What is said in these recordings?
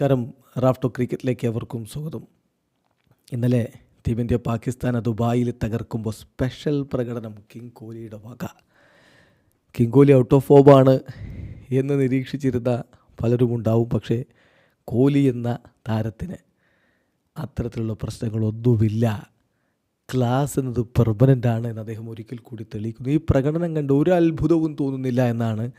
നമസ്കാരം. റാഫ്റ്റോ ക്രിക്കറ്റിലേക്ക് അവർക്കും സ്വാഗതം. ഇന്നലെ ടീം ഇന്ത്യ പാകിസ്ഥാനെ ദുബായിൽ തകർക്കുമ്പോൾ സ്പെഷ്യൽ പ്രകടനം കിങ് കോഹ്ലിയുടെ വക. കിങ് കോഹ്ലി ഔട്ട് ഓഫ് ഫോമാണ് എന്ന് നിരീക്ഷിച്ചിരുന്ന പലരും ഉണ്ടാവും. പക്ഷേ കോഹ്ലി എന്ന താരത്തിന് അത്തരത്തിലുള്ള പ്രശ്നങ്ങളൊന്നുമില്ല. ക്ലാസ് എന്നത് പെർമനന്റ് ആണ് എന്ന് അദ്ദേഹം ഒരിക്കൽ കൂടി തെളിയിക്കുന്നു. ഈ പ്രകടനം കണ്ട് ഒരു അത്ഭുതവും തോന്നുന്നില്ല എന്നാണ്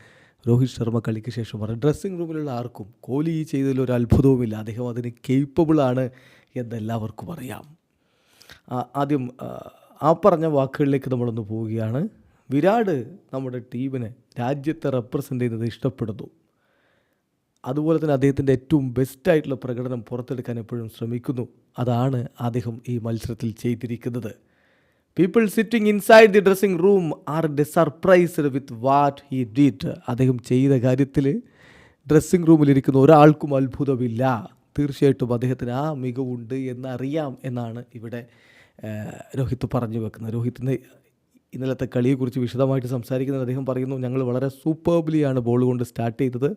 രോഹിത് ശർമ്മ കളിക്ക് ശേഷം പറഞ്ഞത് ഡ്രസ്സിംഗ് റൂമിലുള്ള ആർക്കും കോഹ്ലി ഈ ചെയ്തതിൽ ഒരു അത്ഭുതവുമില്ല. അദ്ദേഹം അതിന് കേപ്പബിളാണ് എന്നെല്ലാവർക്കും അറിയാം. ആദ്യം ആ പറഞ്ഞ വാക്കുകളിലേക്ക് നമ്മളൊന്ന് പോവുകയാണ്. വിരാട് നമ്മുടെ ടീമിനെ രാജ്യത്തെ റെപ്രസെന്റ് ചെയ്യുന്നത് ഇഷ്ടപ്പെടുന്നു. അതുപോലെ തന്നെ അദ്ദേഹത്തിന്റെ ഏറ്റവും ബെസ്റ്റായിട്ടുള്ള പ്രകടനം പുറത്തെടുക്കാൻ എപ്പോഴും ശ്രമിക്കുന്നു. അതാണ് അദ്ദേഹം ഈ മത്സരത്തിൽ ചെയ്തിരിക്കുന്നത്. People sitting inside the dressing room are the surprised with what he did അദ്ദേഹം ചെയ്ത കാര്യത്തിൽ ഡ്രസ്സിംഗ് റൂമിലിരിക്കുന്ന ഒരാൾക്കും അത്ഭുതമില്ല. തീർച്ചയായിട്ടും അദ്ദേഹത്തിന് ആ മികവുണ്ട് എന്നറിയാം എന്നാണ് ഇവിടെ രോഹിത്ത് രോഹിത് പറഞ്ഞു വെക്കുന്നത്. രോഹിത്തിന്റെ ഇന്നലത്തെ കളിയെക്കുറിച്ച് വിശദമായിട്ട് സംസാരിക്കുന്നത് അദ്ദേഹം പറയുന്നു ഞങ്ങൾ വളരെ സൂപ്പർബ്ലിയാണ് ബോൾ കൊണ്ട് സ്റ്റാർട്ട് ചെയ്തത്.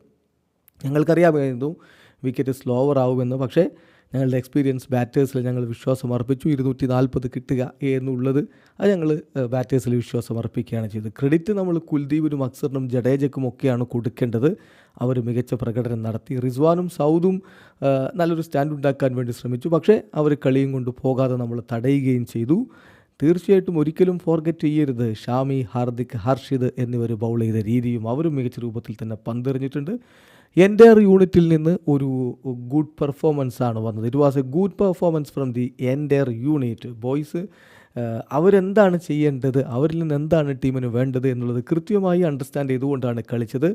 ഞങ്ങൾക്കറിയാമായിരുന്നു വിക്കറ്റ് സ്ലോവർ ആവുമെന്ന്. പക്ഷേ ഞങ്ങളുടെ എക്സ്പീരിയൻസ് ബാറ്റേഴ്സിൽ ഞങ്ങൾ വിശ്വാസം അർപ്പിച്ചു. ഇരുന്നൂറ്റി നാൽപ്പത് കിട്ടുക എന്നുള്ളത് അത് ഞങ്ങൾ ബാറ്റേഴ്സിൽ വിശ്വാസം അർപ്പിക്കുകയാണ് ചെയ്തത്. ക്രെഡിറ്റ് നമ്മൾ കുൽദീപിനും അക്സറിനും ജഡേജക്കും ഒക്കെയാണ് കൊടുക്കേണ്ടത്. അവർ മികച്ച പ്രകടനം നടത്തി. റിസ്വാനും സൗദും നല്ലൊരു സ്റ്റാൻഡ് ഉണ്ടാക്കാൻ വേണ്ടി ശ്രമിച്ചു. പക്ഷേ അവർ കളിയും കൊണ്ട് പോകാതെ നമ്മൾ തടയുകയും ചെയ്തു. തീർച്ചയായിട്ടും ഒരിക്കലും ഫോർഗറ്റ് ചെയ്യരുത്. ഷാമി ഹാർദിക് ഹർഷിദ് എന്നിവർ ബൗൾ ചെയ്ത രീതിയും അവരും മികച്ച രൂപത്തിൽ തന്നെ പന്തെറിഞ്ഞിട്ടുണ്ട്. എന്റെ യൂണിറ്റിൽ നിന്ന് ഒരു ഗുഡ് പെർഫോമൻസ് ആണ് വന്നത്. It was a good performance from the എന്റെ യൂണിറ്റ് ബോയ്സ് അവരെന്താണ് ചെയ്യേണ്ടത്? അവരിൽ നിന്ന് എന്താണ് ടീമിന് വേണ്ടത് എന്നുള്ളത് കൃത്യമായി അണ്ടർസ്റ്റാൻഡ് ചെയ്തുകൊണ്ടാണ് കളിച്ചത്.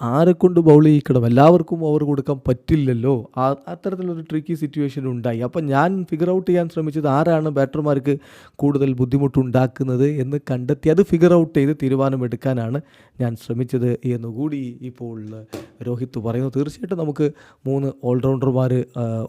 ആരെ കൊണ്ട് ബൗൾ ചെയ്യിക്കണം? എല്ലാവർക്കും ഓവർ കൊടുക്കാൻ പറ്റില്ലല്ലോ. ആ അത്തരത്തിലൊരു ട്രിക്കി സിറ്റുവേഷൻ ഉണ്ടായി. അപ്പം ഞാൻ ഫിഗർ ഔട്ട് ചെയ്യാൻ ശ്രമിച്ചത് ആരാണ് ബാറ്റർമാർക്ക് കൂടുതൽ ബുദ്ധിമുട്ടുണ്ടാക്കുന്നത് എന്ന് കണ്ടെത്തി അത് ഫിഗർ ഔട്ട് ചെയ്ത് തീരുമാനമെടുക്കാനാണ് ഞാൻ ശ്രമിച്ചത് എന്നുകൂടി ഇപ്പോൾ രോഹിത് പറയുന്നു. തീർച്ചയായിട്ടും നമുക്ക് മൂന്ന് ഓൾറൗണ്ടർമാർ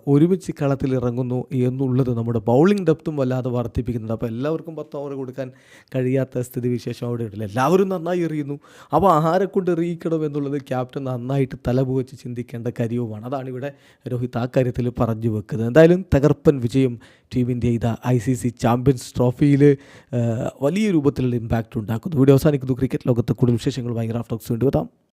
ഒരുമിച്ച് കളത്തിൽ ഇറങ്ങുന്നു എന്നുള്ളത് നമ്മുടെ ബൗളിംഗ് ഡെപ്തും വല്ലാതെ വർദ്ധിപ്പിക്കുന്നുണ്ട്. അപ്പോൾ എല്ലാവർക്കും പത്ത് ഓവർ കൊടുക്കാൻ കഴിയാത്ത സ്ഥിതി വിശേഷം അവിടെ ഉണ്ടല്ലോ. എല്ലാവരും നന്നായി എറിയുന്നു. അപ്പോൾ ആരെ കൊണ്ട് എറിയിക്കണം എന്നുള്ളത് ക്യാപ്റ്റൻ നന്നായിട്ട് തലപുവച്ച് ചിന്തിക്കേണ്ട കാര്യവുമാണ്. അതാണ് ഇവിടെ രോഹിത് ആ കാര്യത്തിൽ പറഞ്ഞു വെക്കുന്നത്. എന്തായാലും തകർപ്പൻ വിജയം ടീം ഇന്ത്യ ഇതാ ഐ സി സി ചാമ്പ്യൻസ് ട്രോഫിയിൽ വലിയ രൂപത്തിലുള്ള ഇമ്പാക്റ്റ് ഉണ്ടാക്കുന്നു. വീഡിയോ അവസാനിക്കുന്നു. ക്രിക്കറ്റ് ലോകത്ത് കൂടുതൽ വിശേഷങ്ങളുമായി ഗ്രാഫ്റ്റോക്സ് വേണ്ടി വരാം